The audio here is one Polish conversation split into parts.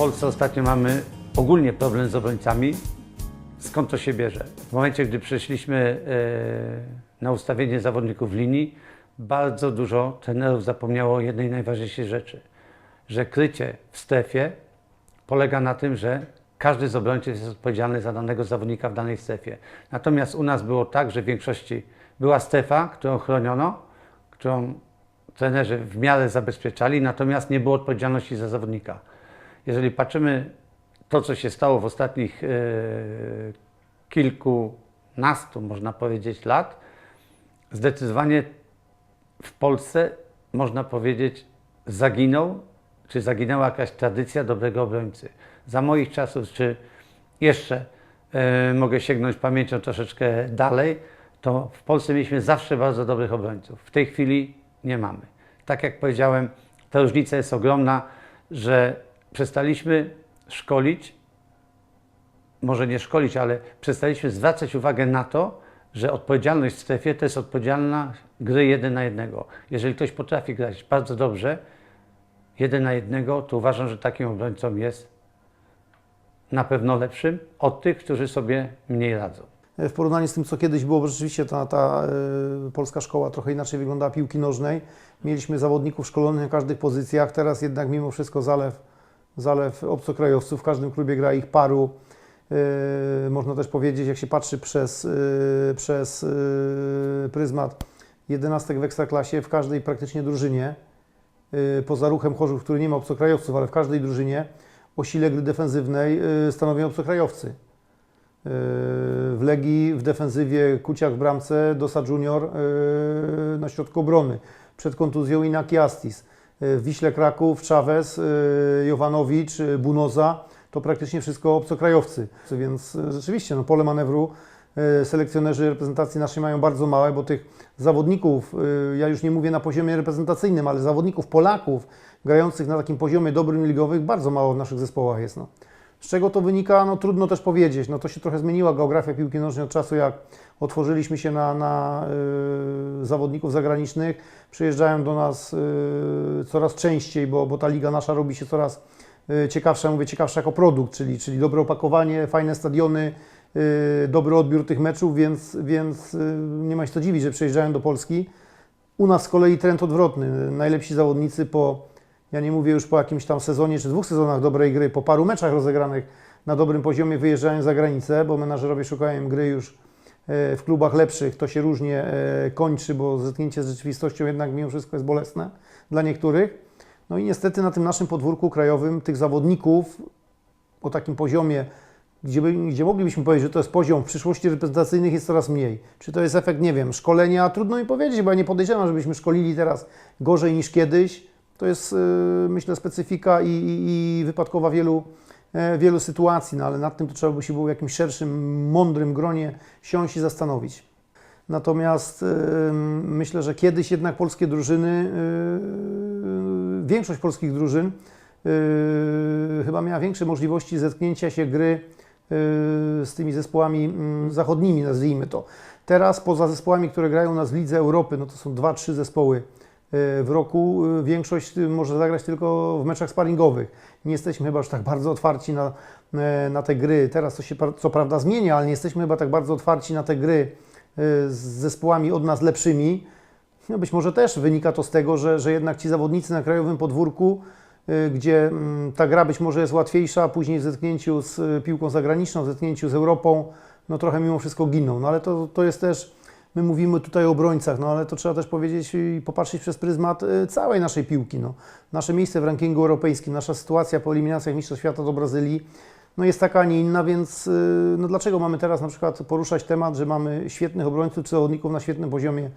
Polsce ostatnio mamy ogólnie problem z obrońcami. Skąd to się bierze? W momencie, gdy przeszliśmy e, na ustawienie zawodników w linii, bardzo dużo trenerów zapomniało o jednej najważniejszej rzeczy, że krycie w strefie polega na tym, że każdy z obrońców jest odpowiedzialny za danego zawodnika w danej strefie. Natomiast u nas było tak, że w większości była strefa, którą chroniono, którą trenerzy w miarę zabezpieczali, natomiast nie było odpowiedzialności za zawodnika. Jeżeli patrzymy to, co się stało w ostatnich e, kilkunastu, można powiedzieć, lat, zdecydowanie w Polsce, można powiedzieć, zaginął, czy zaginęła jakaś tradycja dobrego obrońcy. Za moich czasów, czy jeszcze e, mogę sięgnąć pamięcią troszeczkę dalej, to w Polsce mieliśmy zawsze bardzo dobrych obrońców. W tej chwili nie mamy. Tak jak powiedziałem, ta różnica jest ogromna, że przestaliśmy szkolić, może nie szkolić, ale przestaliśmy zwracać uwagę na to, że odpowiedzialność w strefie to jest odpowiedzialna gry jeden na jednego. Jeżeli ktoś potrafi grać bardzo dobrze, jeden na jednego, to uważam, że takim obrońcą jest na pewno lepszym od tych, którzy sobie mniej radzą. w porównaniu z tym, co kiedyś było, bo rzeczywiście ta, ta y, polska szkoła trochę inaczej wyglądała piłki nożnej. Mieliśmy zawodników szkolonych na każdych pozycjach, teraz jednak mimo wszystko zalew, zalew obcokrajowców, w każdym klubie gra ich paru. Y, można też powiedzieć, jak się patrzy przez, y, przez y, pryzmat jedenastek w Ekstraklasie, w każdej praktycznie drużynie, poza ruchem Chorzów, który nie ma obcokrajowców, ale w każdej drużynie o sile gry defensywnej stanowią obcokrajowcy. W Legii w defensywie Kuciak w bramce, Dosa Junior na środku obrony. Przed kontuzją Inaki Astis. W Wiśle Kraków Chavez, y, Jovanowicz, y, Bunoza. To praktycznie wszystko obcokrajowcy. Więc rzeczywiście no, pole manewru selekcjonerzy reprezentacji naszej mają bardzo małe, bo tych zawodników, ja już nie mówię na poziomie reprezentacyjnym, ale zawodników Polaków grających na takim poziomie dobrym ligowych bardzo mało w naszych zespołach jest. No. Z czego to wynika? No trudno też powiedzieć. No to się trochę zmieniła geografia piłki nożnej od czasu, jak otworzyliśmy się na, na y, zawodników zagranicznych. Przyjeżdżają do nas y, coraz częściej, bo, bo ta liga nasza robi się coraz y, ciekawsza, mówię ciekawsza jako produkt, czyli, czyli dobre opakowanie, fajne stadiony, y, dobry odbiór tych meczów, więc, więc y, nie ma się co dziwić, że przyjeżdżają do Polski. U nas z kolei trend odwrotny. Najlepsi zawodnicy po, ja nie mówię już po jakimś tam sezonie czy dwóch sezonach dobrej gry, po paru meczach rozegranych na dobrym poziomie wyjeżdżają za granicę, bo menadżerowie szukają gry już e, w klubach lepszych. To się różnie e, kończy, bo zetknięcie z rzeczywistością jednak mimo wszystko jest bolesne dla niektórych. No i niestety na tym naszym podwórku krajowym tych zawodników o takim poziomie, gdzie, by, gdzie moglibyśmy powiedzieć, że to jest poziom w przyszłości reprezentacyjnych jest coraz mniej. Czy to jest efekt, nie wiem, szkolenia? Trudno mi powiedzieć, bo ja nie podejrzewam, żebyśmy szkolili teraz gorzej niż kiedyś. To jest, yy, myślę, specyfika i, i, i wypadkowa wielu, e, wielu sytuacji, no ale nad tym to trzeba by się było w jakimś szerszym, mądrym gronie siąść i zastanowić. Natomiast yy, myślę, że kiedyś jednak polskie drużyny, yy, większość polskich drużyn chyba miała większe możliwości zetknięcia się gry z tymi zespołami mm, zachodnimi, nazwijmy to. Teraz poza zespołami, które grają nas w Lidze Europy, no to są dwa, trzy zespoły w roku. Yy, Większość yy, może zagrać tylko w meczach sparingowych. Nie jesteśmy chyba już tak bardzo otwarci na, yy, na te gry. Teraz to się co prawda zmienia, ale nie jesteśmy chyba tak bardzo otwarci na te gry z zespołami od nas lepszymi. No być może też wynika to z tego, że, że jednak ci zawodnicy na krajowym podwórku, y, gdzie mm, ta gra być może jest łatwiejsza, później w zetknięciu z y, piłką zagraniczną, w zetknięciu z Europą, no trochę mimo wszystko giną. No ale to, to jest też, my mówimy tutaj o obrońcach, no ale to trzeba też powiedzieć i popatrzeć przez pryzmat y, całej naszej piłki. No. Nasze miejsce w rankingu europejskim, nasza sytuacja po eliminacjach Mistrzostw Świata do Brazylii, no jest taka, a nie inna, więc y, no dlaczego mamy teraz na przykład poruszać temat, że mamy świetnych obrońców czy zawodników na świetnym poziomie y,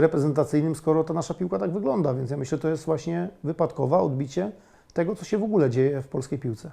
reprezentacyjnym, skoro ta nasza piłka tak wygląda. Więc ja myślę, że to jest właśnie wypadkowa odbicie tego, co się w ogóle dzieje w polskiej piłce.